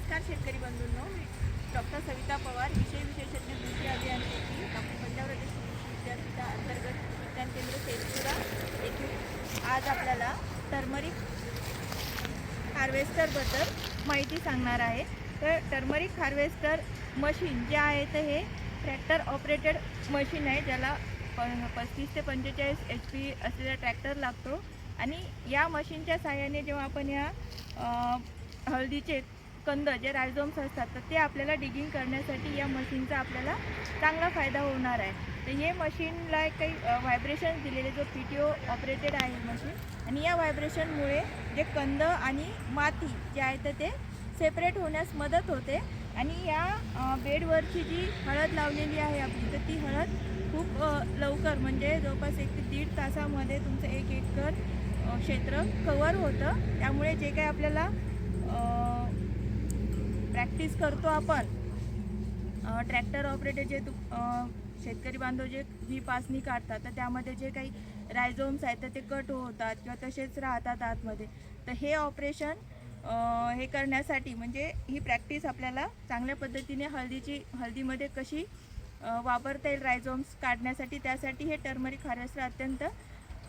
नमस्कार शेतकरी बंधूंनो. मी डॉक्टर सविता पवार विषय विशेषज्ञ कृषी अभियांत्रिकी डॉक्टर पंजाबराजे कृषी विद्यापीठा अंतर्गत विज्ञान केंद्र सेलपुरा येथील आज आपल्याला टर्मरिक हार्वेस्टरबद्दल माहिती सांगणार आहे. तर टर्मरिक हार्वेस्टर मशीन जे आहे तर हे ट्रॅक्टर ऑपरेटेड मशीन आहे ज्याला प पस्तीस ते पंचेचाळीस एच पी असलेला ट्रॅक्टर लागतो. आणि या मशीनच्या साहाय्याने जेव्हा आपण या हळदीचे कंद जे रायझोम्स असतात तर ते आपल्याला डिगिंग करण्यासाठी या मशीनचा आपल्याला चांगला फायदा होणार आहे. तर हे मशीनला काही व्हायब्रेशन दिलेले जो पी टी ओ ऑपरेटेड आहे मशीन आणि या व्हायब्रेशनमुळे जे कंद आणि माती जे आहे तर ते सेपरेट होण्यास मदत होते. आणि या बेडवरची जी हळद लावलेली आहे आपली तर ती हळद खूप लवकर म्हणजे जवळपास एक ते दीड तासामध्ये तुमचं एक एकर क्षेत्र कवर होतं. त्यामुळे जे काही आपल्याला प्रॅक्टिस करतो आपण. ट्रॅक्टर ऑपरेटर जे तु शेतकरी बांधव जे ही पासणी काढतात तर त्यामध्ये जे काही रायझोम्स आहेत तर ते कट होतात किंवा तसेच राहतात आतमध्ये. तर हे ऑपरेशन हे करण्यासाठी म्हणजे ही प्रॅक्टिस आपल्याला चांगल्या पद्धतीने हळदीची हळदीमध्ये कशी वापरता येईल रायझोम्स काढण्यासाठी त्यासाठी हे टर्मरिक हार्वेस्टर अत्यंत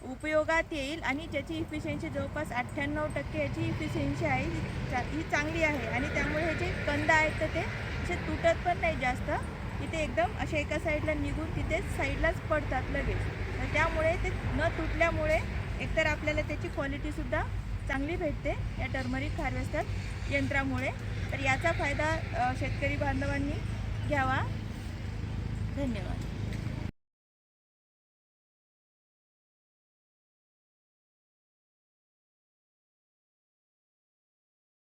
उपयोगात येईल आणि ज्याची इफिशियन्सी जवळपास अठ्ठ्याण्णव टक्के याची इफिशियन्सी आहे ही चा ही चांगली आहे. आणि त्यामुळे हे जे कंद आहेत तर ते असे तुटत पण नाही जास्त. तिथे एकदम असे एका साईडला निघून तिथेच साईडलाच पडतात लगेच. तर त्यामुळे ते न तुटल्यामुळे एकतर आपल्याला त्याची क्वालिटीसुद्धा चांगली भेटते या टर्मरिक हार्वेस्टर यंत्रामुळे. तर याचा फायदा शेतकरी बांधवांनी घ्यावा. धन्यवाद.